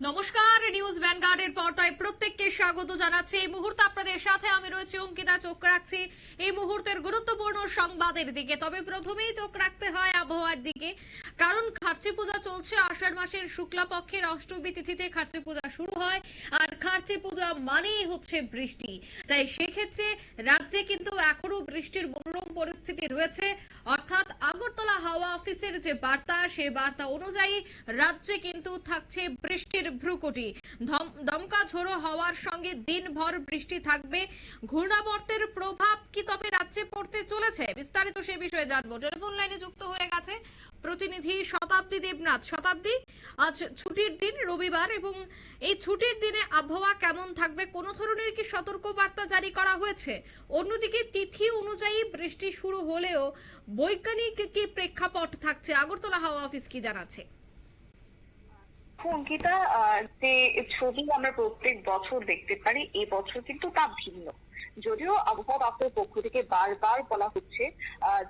নমস্কার, নিউজ ভ্যানগার্ডের পর্দায় প্রত্যেককে স্বাগত জানাচ্ছি। এই মুহূর্তে আপনাদের সাথে আমি রয়েছি অঙ্কিতা, চোখ রাখছি। এই মুহূর্তের গুরুত্বপূর্ণ সংবাদের দিকে। তবে প্রথমেই চোখ রাখতে হয় আবহাওয়ার দিকে। কারণ খার্চি পূজা চলছে, আষাঢ় মাসের শুক্লা পক্ষের অষ্টমী তিথিতে খার্চি পূজা শুরু হয়। আর খার্চি পূজা মানেই হচ্ছে বৃষ্টি। তাই সেক্ষেত্রে রাজ্যে কিন্তু এখনও বৃষ্টির মনোরম পরিস্থিতি রয়েছে। অর্থাৎ আগরতলা হাওয়া অফিসের যে বার্তা, সেই বার্তা অনুযায়ী রাজ্যে কিন্তু থাকছে বৃষ্টির ভ্রুকুটি। দমকা ঝোড়ো হওয়ার সঙ্গে দিনভর বৃষ্টি থাকবে। ঘূর্ণাবর্তের প্রভাব কি তবে রাজ্যে পড়তে চলেছে? বিস্তারিত সে বিষয়ে জানব। টেলিফোন লাইনে যুক্ত হয়ে গেছে প্রতিনিধি শতাব্দী দেবনাথ। শতাব্দী, আজ ছুটির দিন, রবিবার, এবং এই ছুটির দিনে আবহাওয়া কেমন থাকবে, কোনো ধরনের কি সতর্ক বার্তা জারি করা হয়েছে? অন্যদিকে, তিথি অনুযায়ী বৃষ্টি শুরু হলেও বৈজ্ঞানিক কি প্রেক্ষাপট থাকছে? আগরতলা হাওয়া অফিস কি জানাচ্ছে? অঙ্কিতা যে ছবি আমরা প্রত্যেক বছর দেখতে পারি, এই বছর কিন্তু তা ভিন্ন। যদিও আবহাওয়া দপ্তরের পক্ষ থেকে বারবার বলা হচ্ছে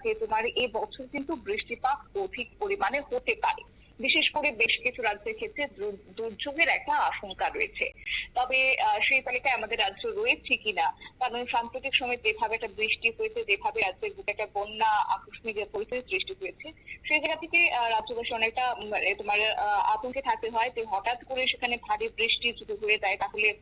যে তোমার এই বছর কিন্তু বৃষ্টিপাত অধিক পরিমাণে হতে পারে। বিশেষ করে বেশ কিছু রাজ্যের ক্ষেত্রে দুর্যোগের একটা আশঙ্কা রয়েছে। তবে সেই তালিকায় আমাদের রাজ্য রয়েছে কিনা কারণ সাম্প্রতিক সময় যেভাবে একটা বৃষ্টি হয়েছে, যেভাবে রাজ্যের বুকে একটা বন্যা আকস্মিক পরিস্থিতি সৃষ্টি হয়েছে সেই জায়গা থেকে রাজ্যবাসী অনেকটা তোমার আতঙ্কে থাকতে হয় যে হঠাৎ করে সেখানে ভারী বৃষ্টি যদি হয়ে যায় তাহলে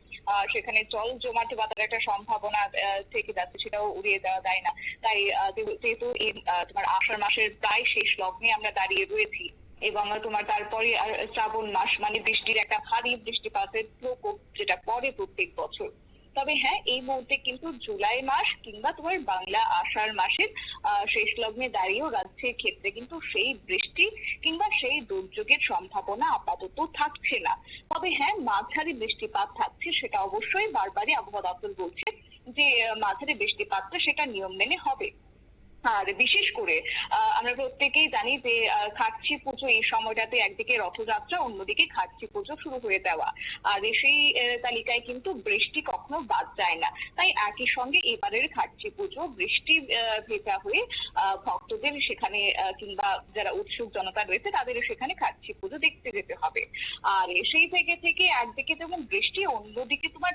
সেখানে জল জমাট বাঁধার একটা সম্ভাবনা থেকে যাচ্ছে সেটাও উড়িয়ে দেওয়া যায় না। তাই যেহেতু- এই তোমার আষাঢ় মাসের প্রায় শেষ লগ্নে আমরা দাঁড়িয়ে রয়েছি এবং তোমার তারপরে শ্রাবণ মাস মানে বৃষ্টির একটা ভারী বৃষ্টিপাতের প্রকোপ যেটা পরে প্রত্যেক বছর। তবে হ্যাঁ এই মুহূর্তে কিন্তু জুলাই মাস কিংবা তোমার বাংলা আষাঢ় মাসের শেষ লগ্নে দাঁড়িয়েও রাজ্যের ক্ষেত্রে কিন্তু সেই বৃষ্টি কিংবা সেই দুর্যোগের সম্ভাবনা আপাতত থাকছে না। তবে হ্যাঁ মাঝারি বৃষ্টিপাত থাকছে সেটা অবশ্যই বারবারই আবহাওয়া দপ্তর বলছে যে, মাঝারি বৃষ্টিপাতটা সেটা নিয়ম মেনে হবে। আর বিশেষ করে আমরা প্রত্যেকেই জানি যে খার্চি পুজো এই সময়টাতে একদিকে রথযাত্রা, অন্যদিকে খার্চি পুজো শুরু হয়ে দেওয়া আর সেই তালিকায় কিন্তু বৃষ্টি কখনো বাদ যায় না। তাই একই সঙ্গে এবারের খার্চি পুজো বৃষ্টি ভেজা হয়ে ভক্তদের সেখানে কিংবা যারা উৎসুক জনতা রয়েছে তাদের সেখানে খার্চি পুজো দেখতে যেতে হবে। আর সেই থেকে থেকে একদিকে যেমন বৃষ্টি, অন্যদিকে তোমার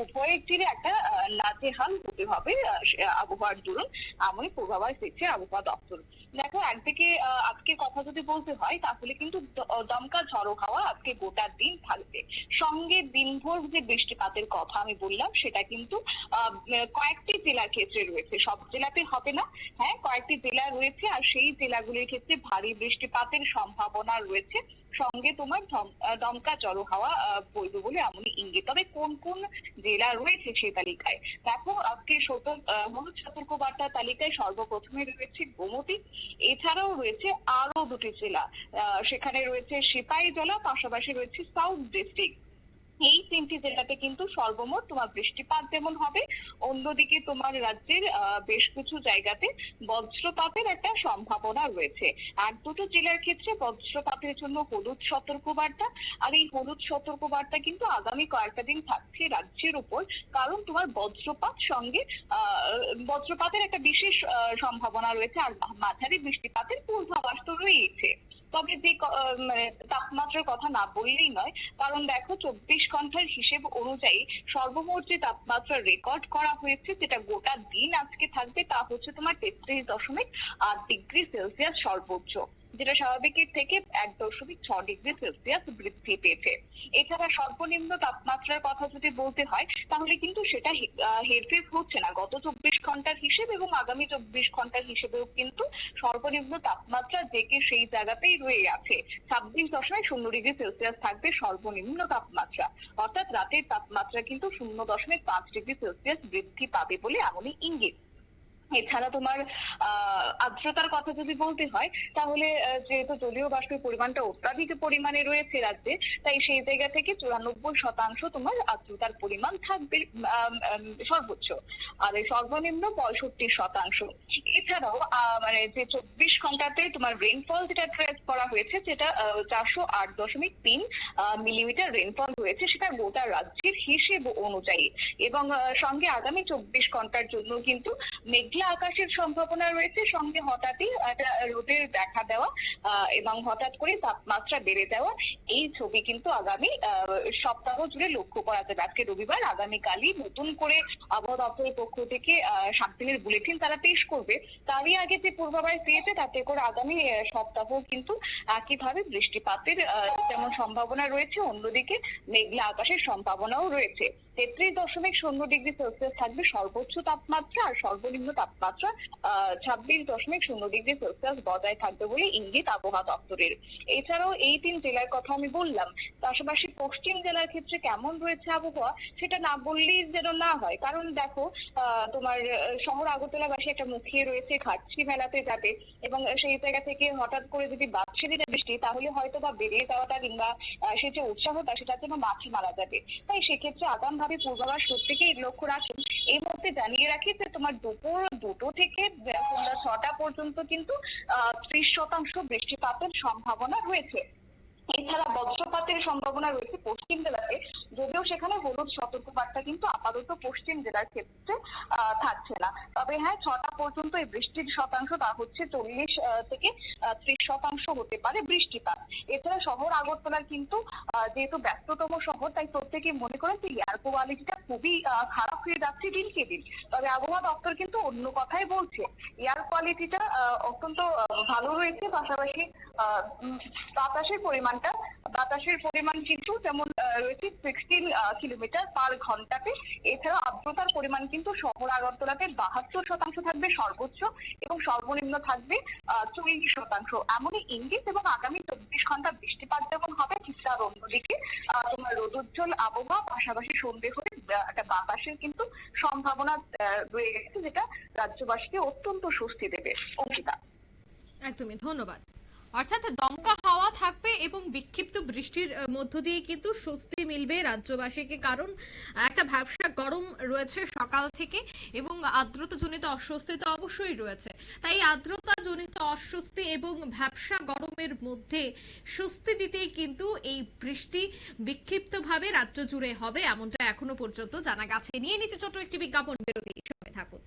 উভয়ের তীরে একটা নাজেহাল হতে হবে আবহাওয়ার দরুন। এমনই পূর্বাভাস দিচ্ছে আবহাওয়া দপ্তর। দেখো, একদিকে আজকে কথা যদি বলতে হয়, তাহলে কিন্তু দমকা ঝড়ো হাওয়া আজকে গোটা দিন থাকবে। সঙ্গে দিনভর যে বৃষ্টিপাতের কথা আমি বললাম, সেটা কিন্তু কয়েকটি জেলার ক্ষেত্রে রয়েছে। সব জেলাতে হবে না। হ্যাঁ কয়েকটি জেলা রয়েছে, আর সেই জেলাগুলির ক্ষেত্রে ভারী বৃষ্টিপাতের সম্ভাবনা রয়েছে। সঙ্গে তোমার দমকা জড়ো হওয়া বলব বলে আমি ইঙ্গিত। তবে কোন কোন জেলা রয়েছে সেই তালিকায়? দেখো, আজকে সতর্ক হলুদ সতর্ক বার্তা তালিকায় সর্বপ্রথমে রয়েছে গোমতী, এছাড়াও রয়েছে আরও দুটি জেলা। সেখানে রয়েছে সিপাহী জেলা পাশাপাশি রয়েছে সাউথ ডিস্ট্রিক্ট। এই তিনটি জেলাতে কিন্তু সর্বমোট তোমার বৃষ্টিপাত যেমন হবে, অন্যদিকে তোমার রাজ্যের বেশ কিছু জায়গাতে বজ্রপাতের একটা সম্ভাবনা রয়েছে। আর দুটো জেলার ক্ষেত্রে বজ্রপাতের জন্য হলুদ সতর্কবার্তা, আর এই হলুদ সতর্কবার্তা কিন্তু আগামী কয়েকটা দিন থাকছে রাজ্যের উপর, কারণ তোমার বজ্রপাত সঙ্গে বজ্রপাতের একটা বিশেষ সম্ভাবনা রয়েছে, আর মাঝারি বৃষ্টিপাতের পূর্বাভাস তো রয়েছে তবে যে মানে তাপমাত্রার কথা না বললেই নয়, কারণ দেখো চব্বিশ ঘণ্টার হিসেব অনুযায়ী সর্বমোট যে তাপমাত্রা রেকর্ড করা হয়েছে, যেটা গোটা দিন আজকে থাকবে, তা হচ্ছে তোমার তেত্রিশ দশমিক আট ডিগ্রি সেলসিয়াস সর্বোচ্চ। যেটা স্বাভাবিকের থেকে এক দশমিক ছ ডিগ্রি সেলসিয়াস বৃদ্ধি পেয়েছে। এছাড়া সর্বনিম্ন তাপমাত্রার কথা যদি বলতে হয়, তাহলে কিন্তু সেটা হেরফের হচ্ছে না। গত চব্বিশ ঘণ্টার হিসেব এবং আগামী চব্বিশ ঘণ্টার হিসেবেও কিন্তু সর্বনিম্ন তাপমাত্রা জেকে সেই জায়গাতেই রয়ে আছে। ছাব্বিশ দশমিক শূন্য ডিগ্রি সেলসিয়াস থাকবে সর্বনিম্ন তাপমাত্রা। অর্থাৎ রাতের তাপমাত্রা কিন্তু শূন্য দশমিক পাঁচ ডিগ্রি সেলসিয়াস বৃদ্ধি পাবে বলে এমনই ইঙ্গিত। এছাড়া তোমার আর্দ্রতার কথা যদি বলতে হয়, তাহলে যেহেতু জলীয় বাষ্পের পরিমাণটা অত্যাধিক পরিমাণে রয়েছে রাজ্যে, তাই সেই জায়গা থেকে চুরানব্বই শতাংশ তোমার আর্দ্রতার পরিমাণ থাকবে সর্বোচ্চ। আর সর্বনিম্ন পঁয়ষট্টি শতাংশ। এছাড়াও মানে যে চব্বিশ ঘন্টাতে তোমার রেনফল যেটা ট্রেস করা হয়েছে যেটা চারশো আট দশমিক তিন মিলিমিটার রেনফল হয়েছে, সেটা গোটা রাজ্যের হিসেব অনুযায়ী। এবং সঙ্গে আগামী চব্বিশ ঘণ্টার জন্য কিন্তু মেঘলা আকাশের সম্ভাবনা রয়েছে। সঙ্গে হঠাৎই একটা রোদের দেখা দেওয়া এবং হঠাৎ করে তাপমাত্রা বেড়ে যাওয়া। এই ছবি কিন্তু আগামী সপ্তাহ জুড়ে লক্ষ্য করা যাবে। আজকে রবিবার আগামীকালই নতুন করে আবহাওয়া দপ্তরের পক্ষ থেকে আহ, সাত দিনের বুলেটিন তারা পেশ করবে। তারই আগে যে পূর্বাভাস দিয়েছে তাতে করে আগামী সপ্তাহ কিন্তু একইভাবে বৃষ্টিপাতের যেমন সম্ভাবনা রয়েছে অন্যদিকে মেঘলা আকাশের সম্ভাবনাও রয়েছে। তেত্রিশ দশমিক শূন্য ডিগ্রি সেলসিয়াস থাকবে সর্বোচ্চ তাপমাত্রা আর সর্বনিম্ন তাপমাত্রা ছাব্বিশ দশমিক শূন্য ডিগ্রি সেলসিয়াস বজায় থাকবে বলে ইঙ্গিত আবহাওয়া দপ্তরের। এছাড়াও এই তিন জেলার কথা আমি বললাম, পাশাপাশি পশ্চিম জেলার ক্ষেত্রে কেমন রয়েছে আবহাওয়া সেটা না বললেই যেন না হয়। কারণ দেখো তোমার শহর আগরতলাবাসী একটা মুখিয়ে রয়েছে খাচ্ছি মেলাতে যাবে এবং সেই জায়গা থেকে হঠাৎ করে যদি বাদ সেরে যায় বৃষ্টি, তাহলে হয়তো বা বেরিয়ে যাওয়াটা কিংবা সে যে উৎসাহটা সেটার জন্য মাছি মারা যাবে। তাই সেক্ষেত্রে আগাম ভাবে পূর্বাভাস প্রত্যেকেই লক্ষ্য রাখেন এই মুহূর্তে জানিয়ে রাখি যে তোমার দুপুর দুটো থেকে সন্ধ্যা ছটা পর্যন্ত কিন্তু, আহ, ত্রিশ শতাংশ বৃষ্টিপাতের সম্ভাবনা রয়েছে। এছাড়া বজ্রপাতের সম্ভাবনা রয়েছে পশ্চিম জেলাতে যদিও সেখানে হলুদ সতর্কবার্তা কিন্তু আপাতত পশ্চিম জেলার ক্ষেত্রে থাকছে না। তবে হ্যাঁ ছটা পর্যন্ত এই বৃষ্টির শতাংশ তা হচ্ছে চল্লিশ থেকে ত্রিশ শতাংশ হতে পারে বৃষ্টিপাত। এছাড়া শহর আগরতলার কিন্তু যেহেতু ব্যস্ততম শহর তাই প্রত্যেকে মনে করেন যে এয়ার কোয়ালিটিটা খুবই খারাপ হয়ে যাচ্ছে দিনকে দিন। তবে আবহাওয়া দপ্তর কিন্তু অন্য কথাই বলছে। এয়ার কোয়ালিটিটা অত্যন্ত ভালো রয়েছে পাশাপাশি আহ, উম, পরিমাণটা বাতাসের পরিমাণ কিন্তু যেমন রয়েছে সিক্সটিন কিলোমিটার পার ঘন্টাতে। এছাড়া আর্দ্রতার পরিমাণ কিন্তু শহর আগরতলাতে বাহাত্তর শতাংশ থাকবে সর্বোচ্চ এবং সর্বনিম্ন থাকবে চল্লিশ শতাংশ। এমনই ইঙ্গিত এবং আগামী চব্বিশ ঘণ্টা বৃষ্টিপাত যেমন হবে ঠিক তার অন্যদিকে তোমার রোদোজ্জ্বল আবহাওয়া, পাশাপাশি সন্ধে হয়ে একটা বাতাসের কিন্তু সম্ভাবনা রয়ে গেছে যেটা রাজ্যবাসীকে অত্যন্ত স্বস্তি দেবে। অঙ্কিতা। একদমই, ধন্যবাদ। অর্থাৎ দমকা হাওয়া থাকবে এবং বিক্ষিপ্ত বৃষ্টির মধ্য দিয়ে কিন্তু স্বস্তি মিলবে রাজ্যবাসীকে। কারণ একটা ব্যবসা গরম রয়েছে সকাল থেকে এবং আর্দ্রতাজনিত অস্বস্তি তো অবশ্যই রয়েছে। তাই আর্দ্রতাজনিত অস্বস্তি এবং ব্যবসা গরমের মধ্যে স্বস্তি দিতেই কিন্তু এই বৃষ্টি বিক্ষিপ্তভাবে রাজ্য জুড়ে হবে, এমনটা এখনও পর্যন্ত জানা গেছে। নিয়ে নিচে ছোট একটি বিজ্ঞাপন, বিরতি। সঙ্গে থাকুন।